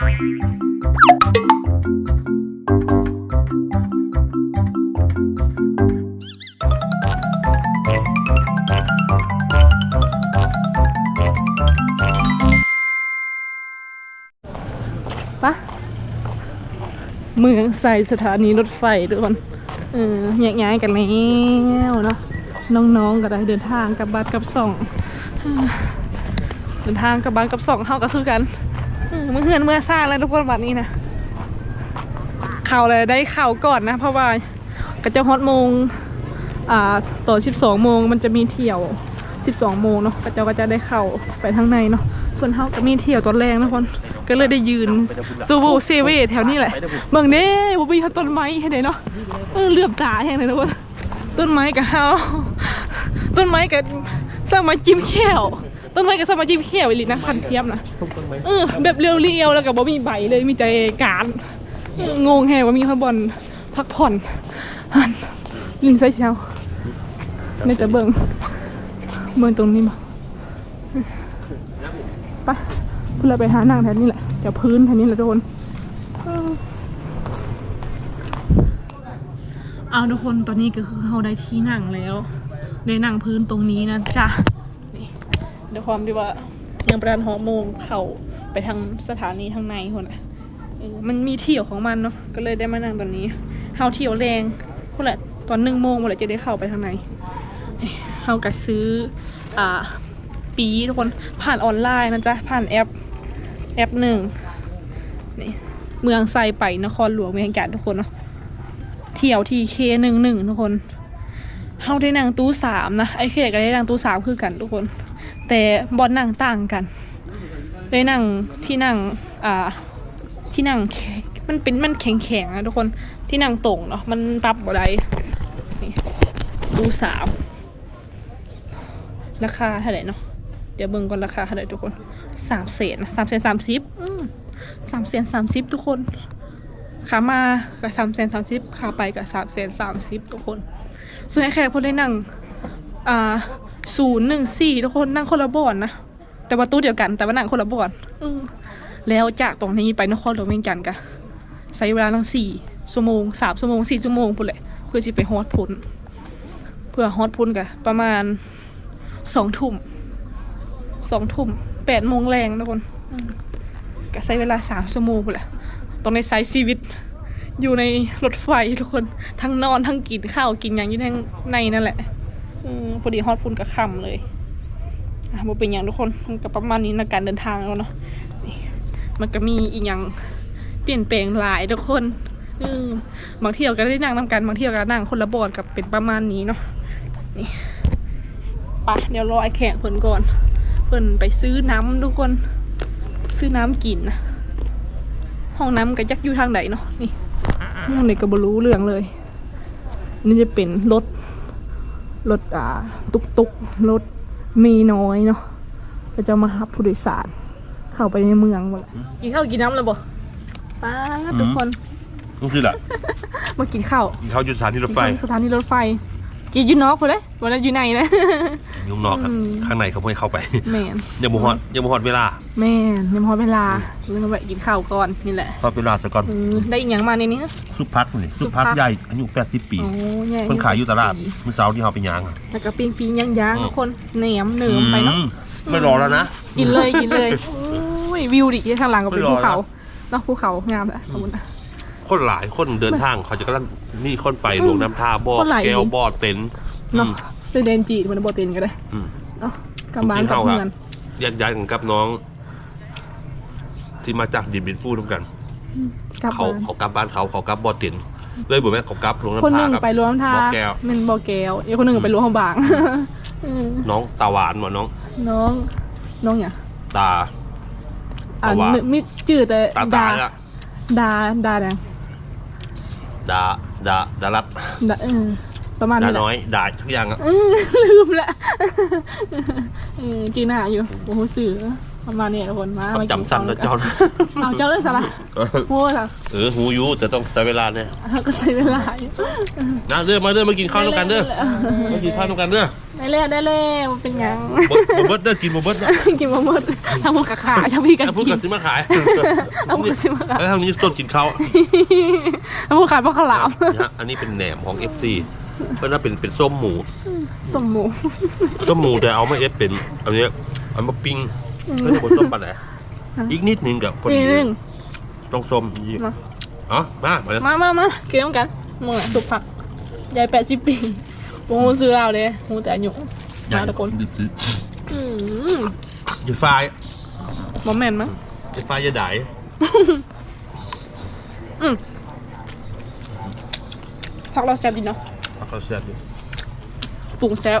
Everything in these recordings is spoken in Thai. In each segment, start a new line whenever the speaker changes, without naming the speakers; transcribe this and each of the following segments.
ปะเมืองใส่สถานีรถไฟทุกคนเออแยกย้ายกันแล้วเนาะน้องๆก็ได้เดินทางกับบ้านกลับสองเดินทางกับบ้านกลับสองเข้าก็คือกัน เมื่อเฮือนเมื่อซ่าแล้วทุกคนวันนี้นะเข่าเลยได้เข่าก่อนนะ เพราะว่ากระเจ้าฮอตโมงอ่าต่อ12โมงมันจะมีเที่ยว12โมงเนาะกระเจ้าก็จะได้เข้าไปทางในเนาะส่วนเฮาก็มีเที่ยวตอนแรงนะทุกคนก็เลยได้ยืนซูโวเซเว่แถวนี้แหละเบิ่งเด้บ่มีต้นไม้ให้ได้เนาะเออเลือบตาแห้งเลยทุกคนต้นไม้กับเฮาต้นไม้กับสามาจิ้มแก้ว ต้นไม้กับสามารถจิ้มแก้วอีหลีนะพันเทียมนะเออแบบเรียวๆแล้วก็บ่มีใบเลยมีแต่การเอองงแฮงว่ามีข้างบนพักผ่อนอั่นลิงไซเชียวในแต่เบิ่งเมืองตรงนี้มาไปเพื่อเราไปหานั่งแถวนี้แหละเดี๋ยวพื้นแถวนี้แหละทุกคนเออเอาทุกคนตอนนี้ก็คือเขาได้ที่นั่งแล้ว ได้นั่งพื้นตรงนี้นะจ๊ะ เดี๋ยวความที่ว่ายังประดานหอโมงเข่าไปทางสถานีทางในคนอะมันมีเที่ยวของมันเนาะก็เลยได้มานั่งตอนนี้เฮาเที่ยวแรงคนละตอนหนึ่งโมงเมื่อไหร่จะได้เข้าไปทางในเขาก็ซื้ออ่าปีทุกคนผ่านออนไลน์นะจ๊ะผ่านแอปแอปหนึ่งนี่เมืองไซไปนครหลวงเวียงจันทน์ทุกคนเนาะเที่ยวทีเคหนึ่งหนึ่งทุกคนเขาได้นั่งตู้สามนะไอ้เคก็ได้นั่งตู้สามคือกันทุกคน แต่บอลนั่งต่างกันได้นั่งที่นั่งอ่าที่นั่งมันเป็นมันแข็งแข็งนะทุกคนที่นั่งตรงเนาะมันปรับบ่ไรนี่รูสามราคาเท่าไหร่เนาะเดี๋ยวเบิ่งก่อนราคาเท่าไหร่ทุกคนสามเศษนะสามเศษสามสิบสามเศษสามสิบทุกคนขามากับสามเศษสามสิบขาไปกับสามเศษสามสิบทุกคน ส่วนไอ้แขกพอได้นั่งอ่า ศูนย์หนึ่งสี่ทุกคนนั่งคนละบอนนะ แต่ว่าตู้เดียวกันแต่ว่านั่งคนละบอนอแล้วจากตรงนี้ไปนครหลวงเวียงจันทร์กะใช้เวลาทั้งสี่ชั่วโมงสามชั่วโมงสี่ชั่วโมงพุ่นแหละเพื่อที่ไปฮอดพุนเพื่อฮอดพุนกะประมาณสองทุ่มสองทุ่มแปดโมงแรงทุกคนก็ใช้เวลาสามชั่วโมงแหละต้องในไซส์ชีวิตอยู่ในรถไฟทุกคนทั้งนอนทั้งกินข้าวกินอย่างอยู่ในในนั่นแหละ อืมพอดีฮอตพุ่นกับค่ำเลยอะบ่เป็นอย่างทุกคนมันก็ประมาณนี้ในการเดินทางแล้วเนาะนี่มันก็มีอีกอย่างเปลี่ยนแปลงหลายทุกคนอืมบางเที่ยวก็ได้นั่งนำกันบางเที่ยวก็นั่งคนละบอร์ดกับเป็นประมาณนี้เนาะปะเดี๋ยวรอไอ้แขกเพิ่นก่อน เพิ่นไปซื้อน้ำทุกคน ซื้อน้ำกินนะห้องน้ำก็จักอยู่ทางไหนเนาะนี่ห้องไหนก็บ่รู้เรื่องเลยนี่จะเป็นรถ รถอ่าตุกตุกรถมีน้อยเนาะก็จะมารับผู้โดยสารเข้าไปในเมืองหมดเลยกินข้าวกินน้ำแล้วบ่ป้าดทุกคน
นี่คือแหละ
มากินข้าว
เขาอยู่สถานีรถไฟ
สถานีรถไฟ กินอยูนอกพอเลยวันนั้นอยู่ในนะ
ยุ่งนอกครับ
อืม
ข้างในเขาไม่ให้เข้าไป
แมน
ยังบ่ฮอดยังบ่ฮอดเวลา
แม่นยังพอเวลาเลยมาแวะกินข้าวก่อนนี่แหละ
ฮอดเวลาซะก่อน
เออได้อีกอย่างมาในนี้
ซุปพักนี่
ซุ
ซุ
ป
ป
พั
พั
ก
กใหญ่อายุ80ปี
โอ้ใหญ่
เพิ่นขายอยู่ตลาดมื้อเช้าที่เฮาไปย่างอะ
แล้วก็ปิ้งปิ้งย่างย่าง
อืม
ทุกคนเหนียมเหนือไปเนาะ
อืมไม่รอแล้วนะ
กินเลยกินเลยโอ้ยวิวดิที่ข้างหลังก็เป็น
ไม่รอ
ภูเขา
แล้ว
เนาะภูเขางามแหละขอบคุณนะ
คนหลายคนเดินทางเขาจะกำลังนี่คนไปลงน้ำท่าบ่อ
คนหลาย
แก้วบ่อเต็นท์อื
เนาะ
ม
เซเดนจีมันโบเตนก็ได้
อืม
เนาะกลับบ้านกลับ
กินข้าว
เมือง
แยกย้ายกันกับน้อง ที่มาจากดินบินฟูทุกกัน
กลับ
เขา
บ้าน
เขากลับบ้านเขาเขากลับบ่อเต็นท์เลยบอกแม่เขากลับลง
คน
น้ำ
ห
ท่า
นึ่ง
กับ
ไปรวมท่า
บ่อแก้ว
เป็นบ่อแก้วอีกคนหนึ่งไปรวมห้องบางเออ
น้องตาหวานว่ะน้อง
น้อง น้องอย่าง
ตา
อ่า
ตาหวาน
นึกมิจืดแต่
ตา
ดา
ตาเนี่ย
ดาดาแดง
ดาดาดารัด
ดาเออประมาณ
ดา
นี้แหละ
น้อยดาทุกอย่างอะ
เออลืมละเออจีน่าอยู่โอ้โหสื่อประมาณนี้ทุกคนมา
ความ
มากิ
จำสั้นนะเจ้านะ
เอาเจ้าเลยสาระโว้จ้ะ
เออหูอยูแต่ต้องใช้เวลาเนี่ย
ก็ใช้เวลาอยู่
นะเด้อมาเด้อมากินข้าวด้วยกันเด้อมากินข้าวด้วยกันเด้อ
ได้เลยได้เลยมันเป็นหยัง
บ่บ่เบิดเด้อกินบ่เบิดเด้อ
กินมาหมดทำหมดกะขาทำพี่กัน
ถ้าพูด
กิ
กัน
น
สิมาขาย
เอาหมดสิมาขาย
แล้วทางนี้ต้นกินข้าว
ทำหมดขายปลาขาวหลาม
นะฮะอันนี้เป็นแหนมของ FC เพื่อนว่าเป็นเป็นส้มหมู
สมหมู
ส้มหมูแต่เอามาเอฟเป็นอันเนี้ยเอามาปิ้งเพื่อนคนส้มปลาไหนอีกนิดนึงกับพอ
นี่
ดี
นึง
ต้องส้มอีก
มา
อ๋อมามาเลย
มามามากินน้ำกันหมึงสุกผักยายแปดสิบปี โอ้ซื้อเราเลยหูแต่หยุ่งมาตะโกน
ซื้อ
อืม
จะไฟ
บอมแมนมั้ง
จะไฟจะได้
อืมผักเราแซ่บดีเนาะ
พักเราเสียบดิ
ปรุงแซ่บ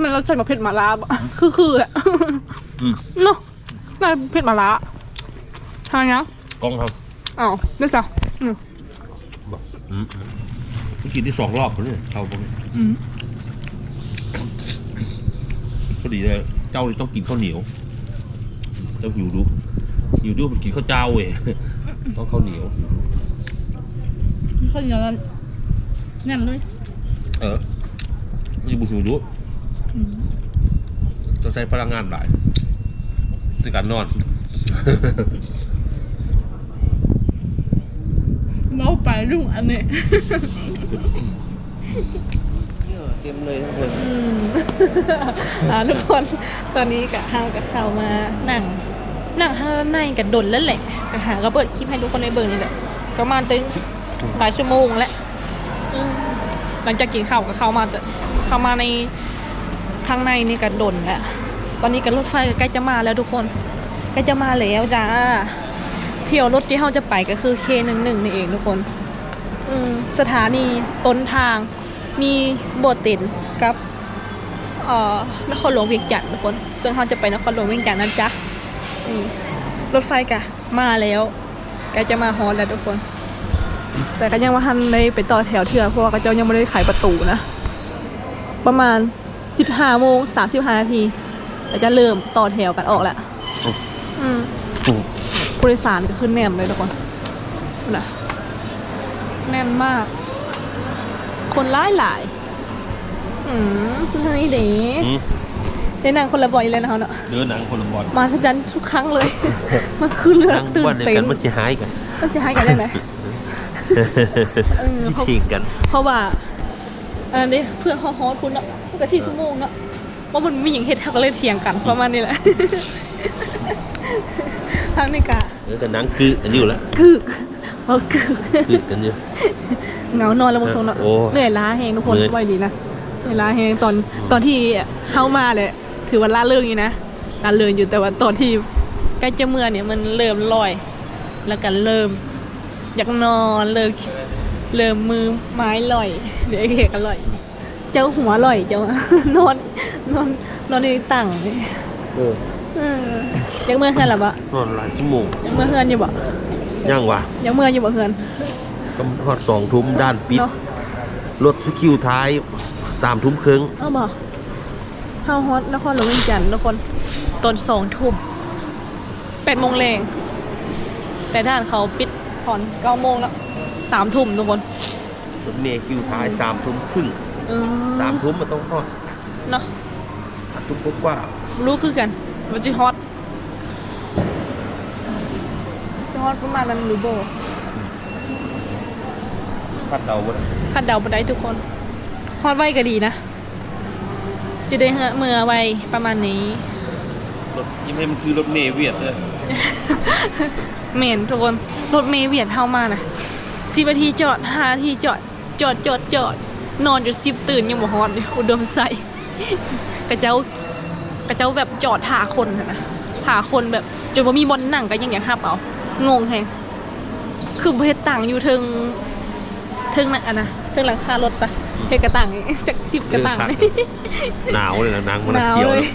มันเราใส่มาเผ็ดหมาล่าบ่คือคืออะ
อืม
เนาะน่าเผ็ดหมาล่าทางเนี้ย
กล้องครับ
อ้าวได้จ้ะอืม
บอกอืมเมื่อกี้ที่สองรอบแล้วเนี่ยเข้าพวกนี้
อืม
พอดีเลยเจ้านี่ต้องกินข้าวเหนียวเจ้าหิวดูหิวดูมันกินข้าวเจ้าเว้ยต้องข้าวเหนียว
ข้าวเหนียวนั้นแน่นเลย
เออมันจะบุหิวดูต้องใช้พลังงานหลายในการนอน
เมาไปรุ่งอันนี้
เต็มเลย
อืมอ่าทุกคนตอนนี้กะห้าวกับเข้ามานั่งนั่งห้างในกับดนแล้วแหละกะหาก็เปิดคลิปให้ทุกคนในเบิ่งนี่แหละก็มาตึงหลายชั่วโมงแล้วอืมหลังจากกินข้าวก็เข้ามาแต่เข้ามาในข้างในนี่ก็ดนแล้วตอนนี้ก็รถไฟก็ใกล้จะมาแล้วทุกคนใกล้จะมาแล้วจ้าเที่ยวรถที่เราจะไปก็คือ K11 นี่เองทุกคนอืมสถานีต้นทางมีโบสถ์เต็นกับเอ่อนครหลวงเวียงจันทน์ทุกคน ซึ่งเขาจะไปนครหลวงเวียงจันทน์นะจ๊ะนี่รถไฟกะมาแล้วใกล้จะมาฮอลแล้วทุกคน แต่ก็ยังว่าทันได้ไปต่อแถวเถื่อเพราะว่าเขาเจ้ายังไม่ได้ขายประตูนะ ประมาณ15โมง35นาทีก็จะเริ่มต่อแถวกันออกแล้วอืม ผู้โดยสารก็ขึ้นแน่นเลยทุกคนนะแน่นมาก คนร้ายหลายอืมสุดท้ายเด้ได้นางคนละบ่อยเลยนะเขาเนาะ
เดินหนังคนละบอล
มาทันทุกครั้งเลย มันคือเรือ
นั่ง
ตื่
บ้าน
น
เดียว
เต้
กันนมันจะหายกัน
ต้องใช้กันได้ไหมเออ
จิ
เพราะ
ทิ้งกัน
เพราะว่าอันนี้เพื่อนฮอฮอคุณเนาะมันก็สี่ชั่วโมงเนาะว่ามันมีอย่างเฮ็ดทักก็เลยเถียงกันประมาณนี้แหละ ทางนี้กะ
เออแต่หนังคืออันนี้อยู่แล้ว
กึกเอากึก
คือกันอยู่
เหงานอนแล้วบางทรงเนาะ
โอ้
เหนื่อยล้าแหงทุกคน
เหนื่อย
ไว้ดีนะเหนื่อยล้าแหงตอนตอนที่เข้ามาเลยถือว่าล่าเริงอยู่นะล่าเริงอยู่แต่ว่าตอนที่ใกล้จะเมื่อเนี่ยมันเริ่มลอย แล้วก็เริ่ม อยากนอนเริ่มเริ่มมือไม้ลอยเดี๋ยวไอ้เอกก็ลอย เจ้าหัวลอยเจ้า นอนนอนนอนในตั่งนี่
เออ
เออ ยังเมื่อเฮือนหรอปะ
นอนหลายชั่วโมง
ยังเมื่อเฮือนอยู่บ่
ย่างวะ
ยังเมื่ออยู่บ่เฮือน
ก็ฮอดสองทุ่มด้านปิด
เนาะ
รถคิวท้ายสามทุ่มครึ่ง
เอาบ่เฮาฮอตนครหลวงเวียงจันทน์ทุกคนตอนสองทุ่มแปดโมงแรงแต่ด้านเขาปิดตอนเก้าโมงแล้วสามทุ่มทุกคน
รถเมล์คิวท้ายสามทุ่มครึ่ง
เออ
สามทุ่มมันต้องฮอด
เนาะ
สามทุ่มกว่า
รู้คือกันมันจะฮอตจะ ฮอตประมาณนั้นหรือโบ
พัดเดาบ่ได้
คาดเดาบ่ได้ทุกคนฮอตไวก็ดีนะจะได้เมื่อไวประมาณนี้
รถยิ่งให้มันคือรถเมล์เวียดเลย
เมนทุกคนรถเมย์เวียดเท่ามานะสิบนาทีจอดห้านาทีจอดจอดจอดจอดนอนจนสิบตื่นยังบ่ฮอดเลยอุดมใส่กระเจ้ากระเจ้าแบบจอดท่าคนน่ะนะท่าคนแบบจนว่ามีบอลนั่งก็ยังอยากหับเอา งงแฮงคือเพชรต่างอยู่เทิงเทิงนั่นอะนะเทิงหลังคารถซะเพชรกระตังจากสิบกระตัง
เออครับหนาวเลยนะนางมัน
หนาว
เสียว
เล
เลยย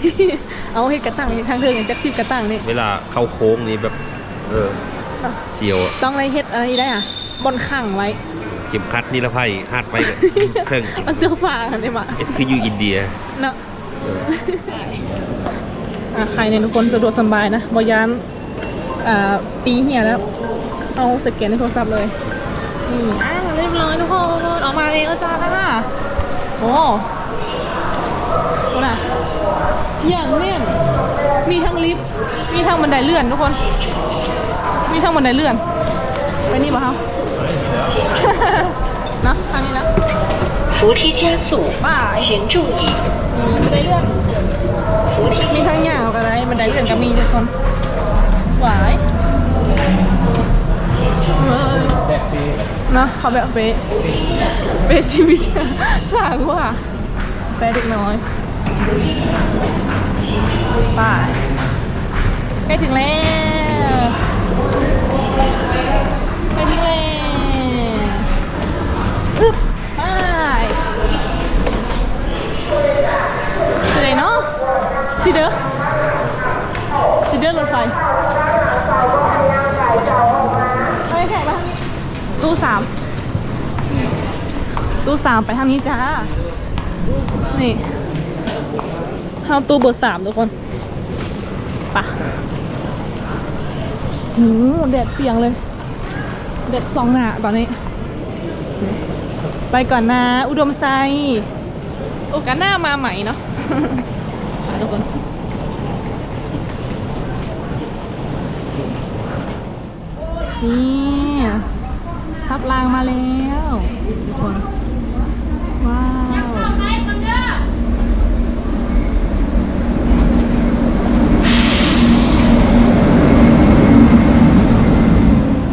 เอาเพชรกระตังทางเทิงจากสิบกระตังนี่
เวลาเข้าโค้งนี่แบบเออเสียวอะ
ต้องอะไรเฮ็ดอะไรได้อะบนขังไว้
เข็มขัดนิรภัยหัดไปกับเครื่อง
มันเสื้อฟ้ากันได้มา
เอ็ดคืออยู่อินเดีย
เนาะอะใครในยทุกคนสะดวกสบายนะบอยานอ่า ปีเหียแล้ว เอาสแกนในโทรศัพท์เลย นี่อ่ะเรียบร้อยทุกคนออกมาแล้วจ้าโอ้โหน่ะอย่างเนี่ยมีทั้งลิฟต์มีทั้งบันไดเลื่อนทุกคน มีทั้งบันไดเลื่อน ไปนี่ป่ะครับ นะทางนี้นะ
扶梯加速，
บ้า
请注意，
มีบันไดเลื่อน
扶梯
มีทั้งยาวกับอะไรบันไดเลื่อนก็มีทุกคน หวายเว้ยเนอะเขาแบบเป๊ะเป๊ะชีวิตสร้างว่าแป๊ะเด็กน้อยไปใกล้ถึงแล้วใกล้ถึงแล้วอึ๊บไปสิเลยเนาะสิเด้อสิเด้อรถไฟไปแขกมาทางนี้ ตู้สามตู้สามไปทางนี้จ้า นี่เข้าตู้เบอร์สามทุกคนไปะหูแดดเปียงเลย แดดสองหนาตอนนี้ ไปก่อนนะ อุดมไซโอกาสหน้ามาใหม่เนาะทุกคนนี่ ซับรางมาแล้วทุกคนว้าว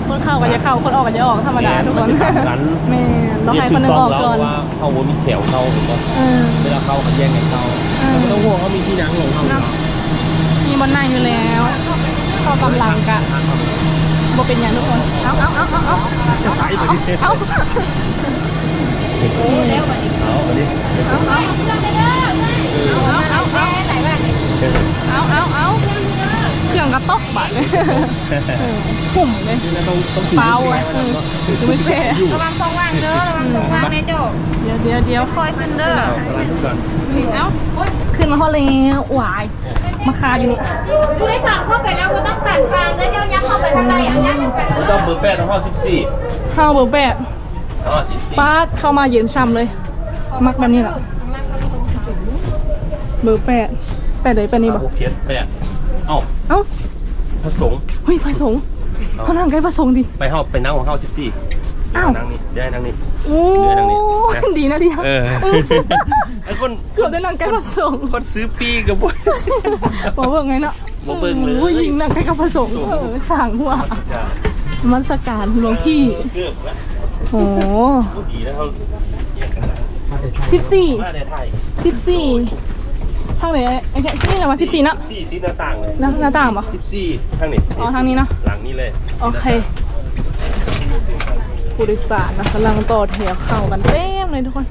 คนเข้าก็จะเข้าคนออกก็จะออกธรรมดาทุกคน
มันจะต่างกัน
แม่ต้องให้คนหนึงออกก่อน
ว่าเขาว่ามีแถวเข้าหรือว่า
เออ
เวลาเข้าเขาแย่งกันเข้า
เออ
ไม่ต้องห่วงเขามีที่นั่งลงเข้า
เนาะมีบนหน้าอยู่แล้วเข้ากำลังกะ บ่เป็นอย่างทุกคน เอาเอาเอาเอาเอา
จะใช้ไปดิ
เอา
เอาไปดิ
เอาเอาเอาเอาเอา หุ่มเลย
นี่ต้องต้อง
เปล่าอะเออดูไม่เท่
อยู่
ระวังตรงว่างเด้อระวังตรงว่างแม่โจ้
เดี๋ยวเดี๋ยวเดี๋ยว
คอยขึ้นเด้อ
ร้านทุกก่อน
เอ้าขึ้นมาพอแล้วหวายมาคาอยู่นี่
ผู้โดยสารเข้าไปแล้วก็ต้องแต่งทางแล้วเจ้ายักษ์เข้าไปทางใดอะยักษ์กัน
ผมต้องเบอร์แปดห้าสิบสี่
เข้าเบอร์แปด
ห้าสิบสี่
ป้าดเข้ามาเย็นช่ำเลย มักแบบนี้แหละเบอร์แปดแปดเลยแปดนี้บ่
โอเคแปดเอ้า
เอ้า
พระสงฆ์
เฮ้ยพระสงฆ์เขานั่งใกล้พระสงฆ์ดิ
ไปเข้าไปนั่งของเข้าสิบสี่
อ้าว
นั่งนี่ได้นั่งนี่
โอ้
เดี๋ยวนั่งนี่นะ
ดีนะดีนะ
เออไอ้คน
เกือบได้นั่งใกล้พระสงฆ์
คนซื้อปีกับบุญ
บอกเบิ่งไงเนาะ
บ่เบิ่งเลย
โอ้ยิงนั่งใกล้กับพระสงฆ์เออสั่งหัวมันสการหลวงพี่
เกือบแล้ว
โอ้
พูดดีนะเขา
สิบสี่
มาในไทย
สิบสี่ทางไหนไอ้แค่นี่แหละว่าสิบสี่นะ
สี่ที่หน้าต่างเลย
หน้าหน้าต่างปะ
สิบสี่ทางนี้
อ๋อทางนี้เนอะ
หลังนี้เลย
โอเคผู้โดยสารนะกำลังต่อแถวเข้ากันเต็มเลยทุกคน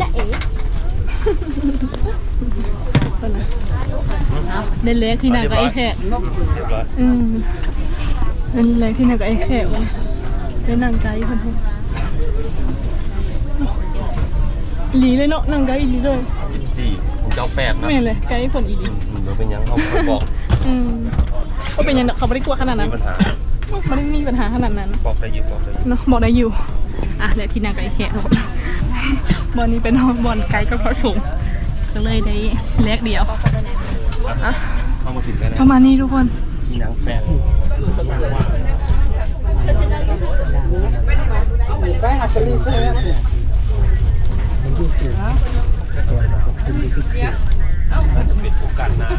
จะเอ๋เล่นเล็กที่นั่งกับไอ้แขก
เรียบร้อย
อืมเล่นเล็กที่นั่งกับไอ้แขกวันเล่นนั่งไกลคนทุกอีหลีเลยเนาะนั่งไกลอีหลีเลย
สิบสี่ ผมจะเอาแปดนะ
ไม่เลยไกลคนอีหลี
อืมเดี๋ยวเป็นยังเขาเขาบอก
อืมก็เป็นยังเขาไม่ได้กลัวขนาดนั้
มี
น
ปัญหา
ไม่ได้มีปัญหาขนาดนั้น
บอกได้อยินบอกได้อยิน
เนาะบอกได้อยู่อะเดี๋ยวที่นางไก่แขกบอกบอลนี้เป็นบอลไก่ก็พอสูงก็เลยได้เล็กเดียวอะ
เข้ามาถึงแล้วนะ
ประมาณนี้ทุกคน
ที่หนังแปด น่าจะเป็นโอกาสหน้า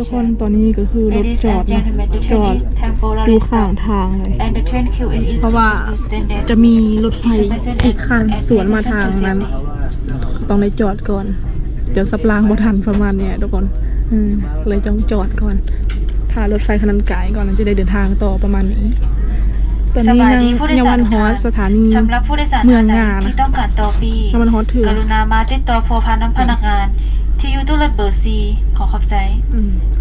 ทุก
คนตอนนี้ก็คือรถ
Ladies
จอด
and
นะ
gentlemen, the
จอ
train
ด
is temporarily
ดูข้าง
stopped
ทางเลย
and the train queue in each
เพราะว่า
is extended.
จะมีรถไฟอีกคันสวนมาทางนั้น ต้องได้จอดก่อน เดี๋ยวสับรางบ่ทันประมาณเนี้ยทุกคนอืมเลยต้องจอดก่อนถ้ารถไฟคันนั้นไกลก่อนแล้วจะได้เดินทางต่อประมาณนี้ตอนนี้
สบาย
นั่ง
ดีผู้โดย
ยา
สาร
วัน
ทุก
ฮอ
ท่าน
สสถานี
สำหรับผู้โดยสาร
เมือง
ท่านใด
งาน
ที่ต้องการต่อปี
น้ำมันฮอตเถื่อน
กรุณามาติดต่อพัวพันน้ำพนักงาน ที่อยู่ตู้รถเบอร์ซีขอขอบใจ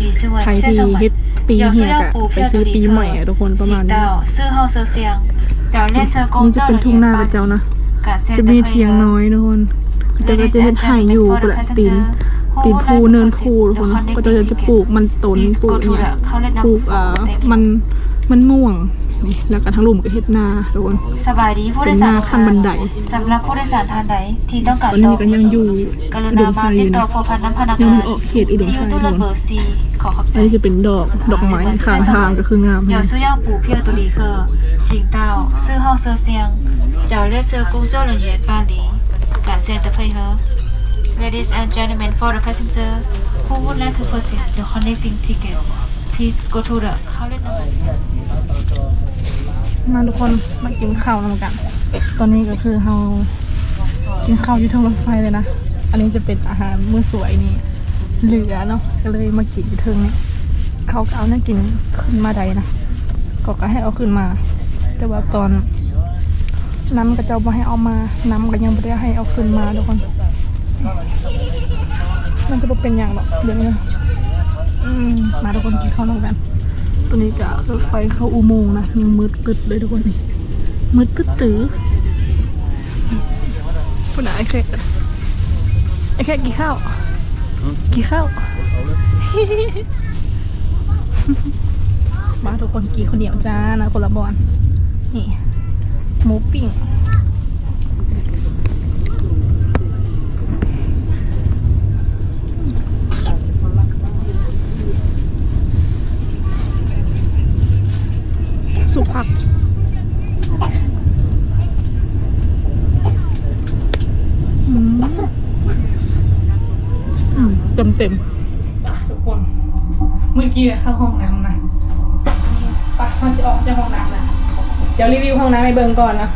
ดีสวัส
ใคร
ดี
ทีปีเหียกะไปซื้อปีใหม่ทุกคนประมาณนี้
ซื้อเฮาเซอเซียงเจ้าเล่เซอร์กงนี่จะ
เป็นทุ่งนากับเจ้านะ จะมีเทียงน้อยทุกคนก็จะก็จะเห็ดไห่อยู่กูแหละตินตินภูเนินภูทุกคนก็จะจะปลูกมันตนปลูกเนี่ยปลูกอ่ามันมันม่วง นี่แล้วก็ทั้งลุมก็เฮ็ดนาทุกคน
สบายดีผู้โดยสาร
ขั้นบันได
สำหรับผู้โดยสารทานใดที่ต้องการ
ตอนนี้ก็ยังอยู่
กรุ
อุด
ณาม
ไซ
มาติด
น์
ต่อพบพน้ำพนัก
งานออกเขตอุดม
ที่อ
ไซ
ยู่
ตู้ระ
เบิดซีขอขอบใจ
อันนี้จะเป็นดอกดอกไม้ข้างทางก็คืองาม
เดี๋ยวสู้ย่าปู่เพียวตุลีเคอร์ชิงเต้าซื้อห้องเซอเซียงเจ้าเลืเซอร์กุ้งเจ้าเหรียนปานหลีการเซียตเพยเฮอ Ladies and gentlemen for the passenger who would like to purchase the connecting ticket please go to the counter number
มาทุกคนมากินข้าวนำกัน ตอนนี้ก็คือเรากินข้าวอยู่ทางรถไฟเลยนะ อันนี้จะเป็นอาหารมื้อสวยนี่เหลือเนาะก็เลยมากินอยู่เทิงนี่เขาก็เอาเนี่ยกินขึ้นมาใดนะก็ก็ให้เอาขึ้นมา แต่ว่าตอนน้ำก็จะมาให้เอามาน้ำก็ยังไม่ได้ให้เอาขึ้นมาทุกคน มันจะบ่เป็นอย่างหรอกเดี๋ยวนี้อืมมาทุกคนกินข้าวนำกัน ตอนนี้ก็รถไฟเข้าอุโมงค์นะ ยังมืดตึดเลยทุกคนนี่มืดตึดตื้อคนไหนไอ้แค่ไอ้แค่กี่ข้าวกี่ข้าวมาทุกคนกี่คนเดียวจ้านะคนละบอลนี่หมูปิ้ง สุกผักเต็มเต็มทุกคน เมื่อกี้เข้าห้องน้ำนะไปมาจะออกจากห้องน้ำนะเดี๋ยวรีวิวห้องน้ำให้เบิงก่อนนะ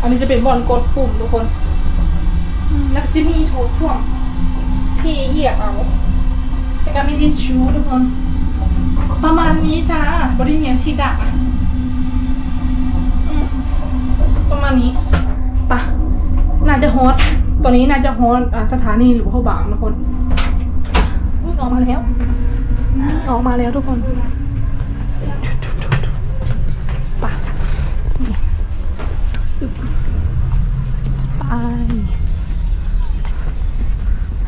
อันนี้จะเป็นบอลกดปุ่มทุกคน แล้วจะมีโถส้วมที่เหยียบเอาแล้วก็ไมีทิชชู่ทุกคน ประมาณนี้จ้าบริเมียนชีดะอะ ประมาณนี้ปะน่าจะฮอตตัวนี้น่าจะฮอตอ่าสถานีหรือว่าเขาบางทุกคนอุ๊ยออกมาแล้วออกมาแล้วทุกคนไปนี่ไป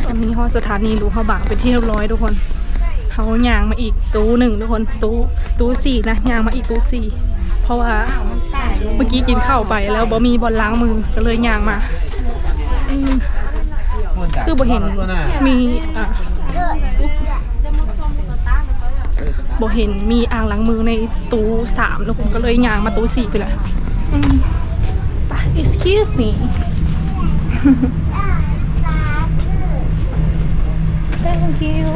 ตอนนี้เขาสถานีหลวงพระบางเป็นที่เรียบร้อยทุกคนเขายางมาอีกตู้หนึ่งทุกคนตู้ตู้สี่นะยางมาอีกตู้สี่เพราะว่า เมื่อกี้กินข้าวไปแล้วบ่มีบอลล้างมือก็เลยยางมาอืมคือบ่เห็นมีอะบอกเห็นมีอ่างล้างมือในตู้สามแล้วผมก็เลยยางมาตู้สี่ไปเลยอืมไป excuse me thank you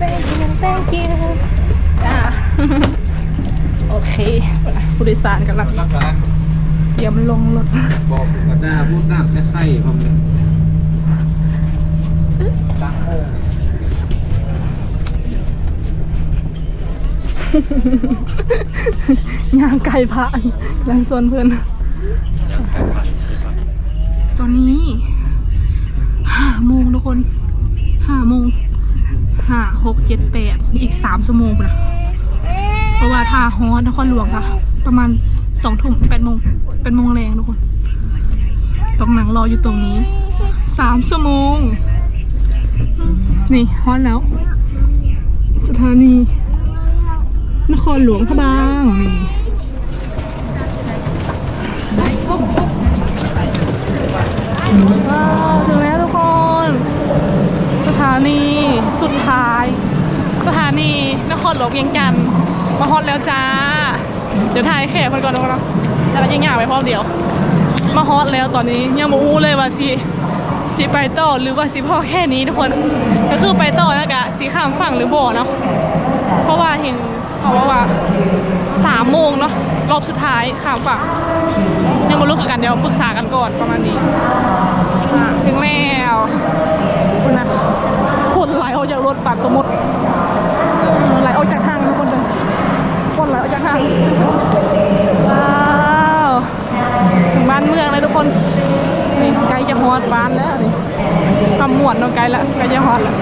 thank you thank you จ้าโอเคไปละผู้โดยสารกำลัง
รักษา
เตรียมลงรถ
บอกกับหน้าพูดน้ำแค่ไข่พร้อมเลยตั้งโอ่ง
ย่างไก่พายย่างโซนเพื่อนตอนนี้ห้าโมงทุกคนห้าโมงห้าหกเจ็ดแปดอีกสามชั่วโมงนะเพราะว่าท่าฮอสนครหลวงค่ะ ประมาณสองทุ่มแปดโมงแปดโมงแรงทุกคนต้องนั่งรออยู่ตรงนี้สามชั่วโมง นี่ฮอนแล้ว สถานี นครหลวงพระบางนี่ว้าถึงแล้วทุกคน สถานีสุดท้าย สถานีนครหลวงเวียงจันทร์มาฮอตแล้วจ้า เดี๋ยวถ่ายแขกมันก่อนนะแล้วก็ยังอยากไปพร้อมเดียว มาฮอตแล้วตอนนี้ยังมู้เลยว่าสิสิไปต่อหรือว่าสิพ่อแค่นี้ทุกคน ก็คือไปต่อแล้วกะสีข้ามฝั่งหรือบ่อเนาะเพราะว่าเห็นเขาว่าว่าสามโมงเนาะรอบสุดท้ายข้ามฝั่งยังมาลุกกันเดี๋ยวปรึกษากันก่อนประมาณนี้ถึงแล้วคุณนะคนไหลออกจากรถปัดตัวหมด ว้าวถึงบ้านเมืองเลยทุกคนนี่ไกลจะฮอดบ้านแล้วนี่คำหมวดเนาะใกล้ละไกลจะฮอดแล้ว